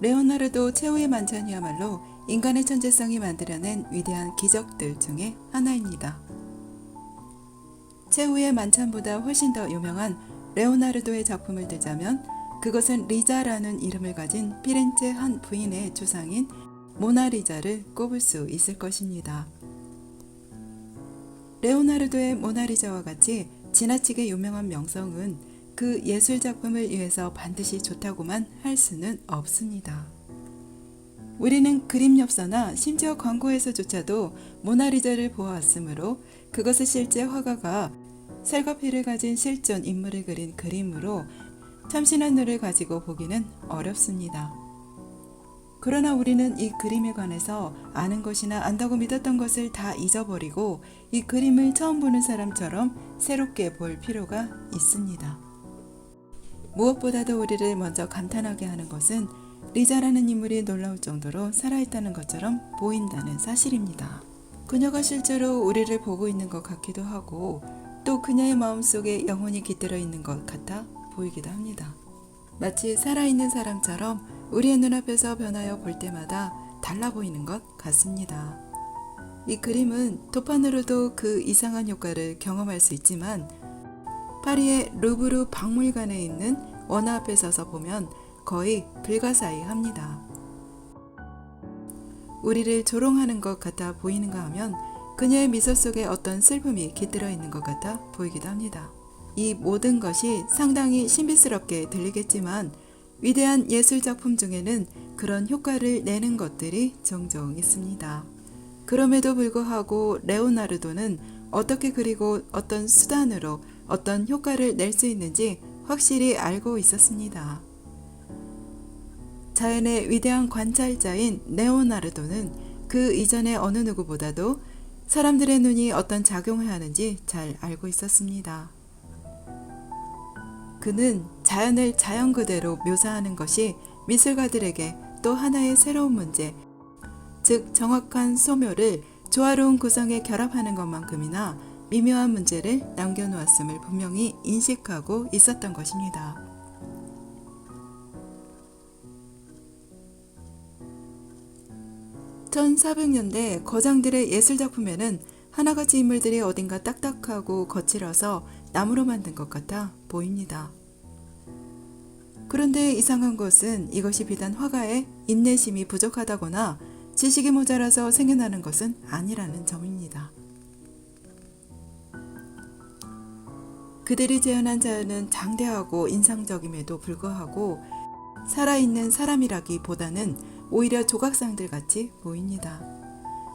레오나르도 최후의 만찬이야말로 인간의 천재성이 만들어낸 위대한 기적들 중에 하나입니다. 최후의 만찬보다 훨씬 더 유명한 레오나르도의 작품을 들자면 그것은 리자라는 이름을 가진 피렌체 한 부인의 주상인 모나리자를 꼽을 수 있을 것입니다. 레오나르도의 모나리자와 같이 지나치게 유명한 명성은 그 예술 작품을 위해서 반드시 좋다고만 할 수는 없습니다. 우리는 그림 엽서나 심지어 광고에서조차도 모나리자를 보아왔으므로 그것을 실제 화가가 살과 피를 가진 실존 인물을 그린 그림으로 참신한 눈을 가지고 보기는 어렵습니다. 그러나 우리는 이 그림에 관해서 아는 것이나 안다고 믿었던 것을 다 잊어버리고 이 그림을 처음 보는 사람처럼 새롭게 볼 필요가 있습니다. 무엇보다도 우리를 먼저 감탄하게 하는 것은 리자라는 인물이 놀라울 정도로 살아있다는 것처럼 보인다는 사실입니다. 그녀가 실제로 우리를 보고 있는 것 같기도 하고 또 그녀의 마음속에 영혼이 깃들어 있는 것 같아 보이기도 합니다. 마치 살아있는 사람처럼 우리의 눈앞에서 변하여 볼 때마다 달라 보이는 것 같습니다. 이 그림은 도판으로도 그 이상한 효과를 경험할 수 있지만 파리의 루브르 박물관에 있는 원화 앞에 서서 보면 거의 불가사의합니다. 우리를 조롱하는 것 같아 보이는가 하면 그녀의 미소 속에 어떤 슬픔이 깃들어 있는 것 같아 보이기도 합니다. 이 모든 것이 상당히 신비스럽게 들리겠지만 위대한 예술 작품 중에는 그런 효과를 내는 것들이 종종 있습니다. 그럼에도 불구하고 레오나르도는 어떻게 그리고 어떤 수단으로 어떤 효과를 낼 수 있는지 확실히 알고 있었습니다. 자연의 위대한 관찰자인 레오나르도는 그 이전의 어느 누구보다도 사람들의 눈이 어떤 작용을 하는지 잘 알고 있었습니다. 그는 자연을 자연 그대로 묘사하는 것이 미술가들에게 또 하나의 새로운 문제, 즉 정확한 소묘를 조화로운 구성에 결합하는 것만큼이나 미묘한 문제를 남겨놓았음을 분명히 인식하고 있었던 것입니다. (1400년대) 거장들의 예술작품에는 하나같이 인물들이 어딘가 딱딱하고 거칠어서 나무로 만든 것 같아 보입니다. 그런데 이상한 것은 이것이 비단 화가의 인내심이 부족하다거나 지식이 모자라서 생겨나는 것은 아니라는 점입니다. 그들이 재현한 자연은 장대하고 인상적임에도 불구하고 살아있는 사람이라기보다는 오히려 조각상들 같이 보입니다.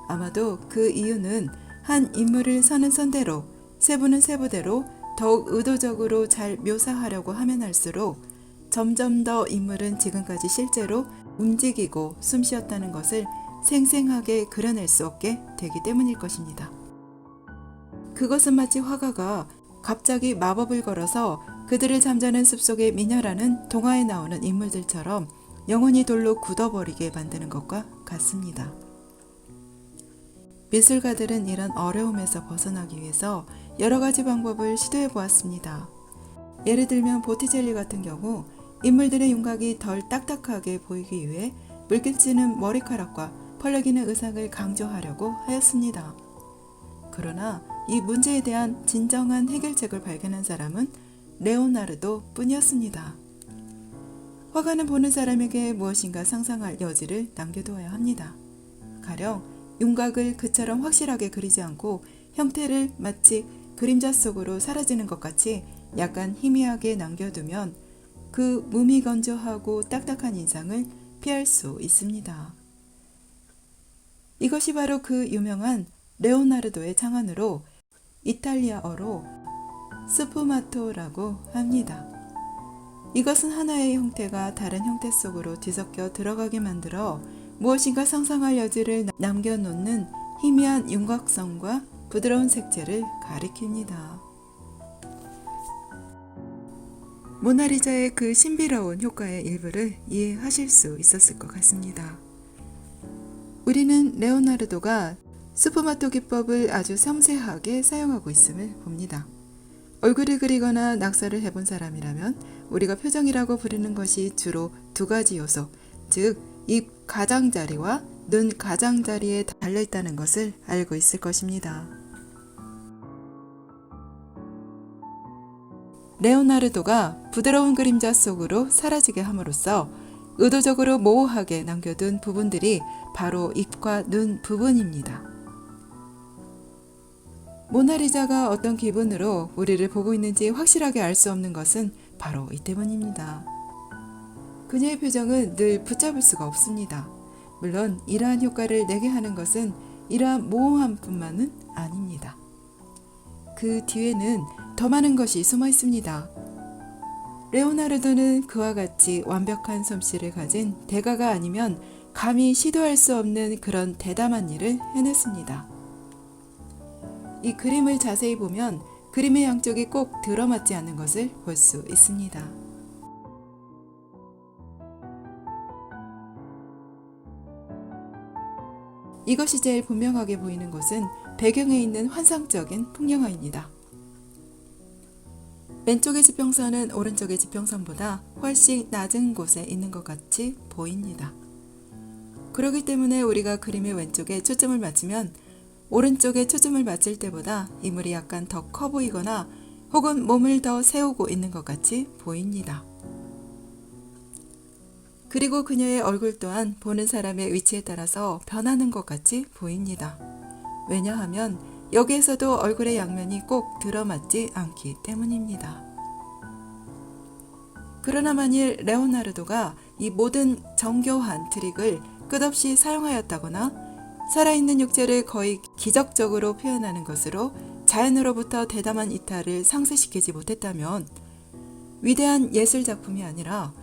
아마도 그 이유는 한 인물을 서는 선대로 세부는 세부대로 더욱 의도적으로 잘 묘사하려고 하면 할수록 점점 더 인물은 지금까지 실제로 움직이고 숨 쉬었다는 것을 생생하게 그려낼 수 없게 되기 때문일 것입니다. 그것은 마치 화가가 갑자기 마법을 걸어서 그들을 잠자는 숲속의 미녀라는 동화에 나오는 인물들처럼 영원히 돌로 굳어버리게 만드는 것과 같습니다. 미술가들은 이런 어려움에서 벗어나기 위해서 여러 가지 방법을 시도해 보았습니다. 예를 들면 보티젤리 같은 경우 인물들의 윤곽이 덜 딱딱하게 보이기 위해 물결치는 머리카락과 펄럭이는 의상을 강조하려고 하였습니다. 그러나 이 문제에 대한 진정한 해결책을 발견한 사람은 레오나르도 뿐이었습니다. 화가는 보는 사람에게 무엇인가 상상할 여지를 남겨두어야 합니다. 가령 윤곽을 그처럼 확실하게 그리지 않고 형태를 마치 그림자 속으로 사라지는 것 같이 약간 희미하게 남겨두면 그 무미건조하고 딱딱한 인상을 피할 수 있습니다. 이것이 바로 그 유명한 레오나르도의 창안으로 이탈리아어로 스푸마토라고 합니다. 이것은 하나의 형태가 다른 형태 속으로 뒤섞여 들어가게 만들어 무엇인가 상상할 여지를 남겨놓는 희미한 윤곽성과 부드러운 색채를 가리킵니다. 모나리자의 그 신비로운 효과의 일부를 이해하실 수 있었을 것 같습니다. 우리는 레오나르도가 스푸마토 기법을 아주 섬세하게 사용하고 있음을 봅니다. 얼굴을 그리거나 낙서를 해본 사람이라면 우리가 표정이라고 부르는 것이 주로 두 가지 요소, 즉 입 가장자리와 눈 가장자리에 달려 있다는 것을 알고 있을 것입니다. 레오나르도가 부드러운 그림자 속으로 사라지게 함으로써 의도적으로 모호하게 남겨둔 부분들이 바로 입과 눈 부분입니다. 모나리자가 어떤 기분으로 우리를 보고 있는지 확실하게 알 수 없는 것은 바로 이 때문입니다. 그녀의 표정은 늘 붙잡을 수가 없습니다. 물론 이러한 효과를 내게 하는 것은 이러한 모호함뿐만은 아닙니다. 그 뒤에는 더 많은 것이 숨어 있습니다. 레오나르도는 그와 같이 완벽한 솜씨를 가진 대가가 아니면 감히 시도할 수 없는 그런 대담한 일을 해냈습니다. 이 그림을 자세히 보면 그림의 양쪽이 꼭 들어맞지 않는 것을 볼 수 있습니다. 이것이 제일 분명하게 보이는 것은 배경에 있는 환상적인 풍경화입니다. 왼쪽의 지평선은 오른쪽의 지평선보다 훨씬 낮은 곳에 있는 것 같이 보입니다. 그렇기 때문에 우리가 그림의 왼쪽에 초점을 맞추면 오른쪽에 초점을 맞출 때보다 인물이 약간 더 커 보이거나 혹은 몸을 더 세우고 있는 것 같이 보입니다. 그리고 그녀의 얼굴 또한 보는 사람의 위치에 따라서 변하는 것 같이 보입니다. 왜냐하면 여기에서도 얼굴의 양면이 꼭 들어맞지 않기 때문입니다. 그러나 만일 레오나르도가 이 모든 정교한 트릭을 끝없이 사용하였다거나 살아있는 육체를 거의 기적적으로 표현하는 것으로 자연으로부터 대담한 이탈을 상쇄시키지 못했다면 위대한 예술 작품이 아니라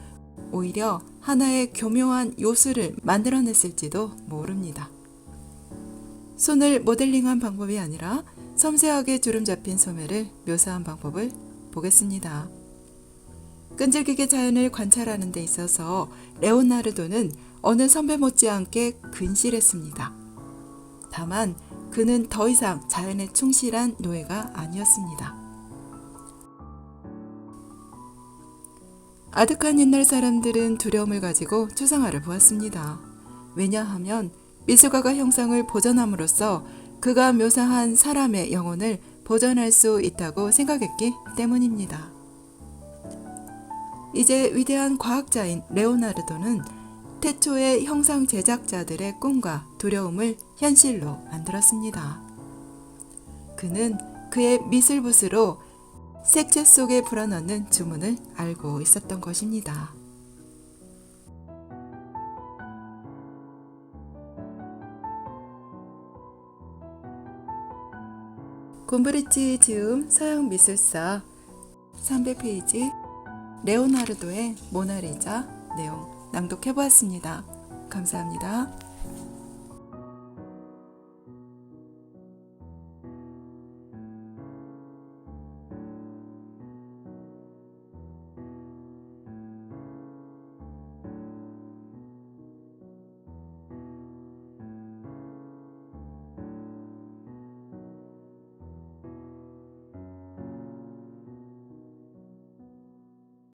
오히려 하나의 교묘한 요술을 만들어냈을지도 모릅니다. 손을 모델링한 방법이 아니라 섬세하게 주름 잡힌 소매를 묘사한 방법을 보겠습니다. 끈질기게 자연을 관찰하는 데 있어서 레오나르도는 어느 선배 못지않게 근실했습니다. 다만 그는 더 이상 자연에 충실한 노예가 아니었습니다. 아득한 옛날 사람들은 두려움을 가지고 추상화를 보았습니다. 왜냐하면 미술가가 형상을 보존함으로써 그가 묘사한 사람의 영혼을 보존할 수 있다고 생각했기 때문입니다. 이제 위대한 과학자인 레오나르도는 태초의 형상 제작자들의 꿈과 두려움을 현실로 만들었습니다. 그는 그의 미술붓으로 색채 속에 불어넣는 주문을 알고 있었던 것입니다. 곰브리치 지음 서양 미술사 300페이지 레오나르도의 모나리자 내용 낭독해 보았습니다. 감사합니다.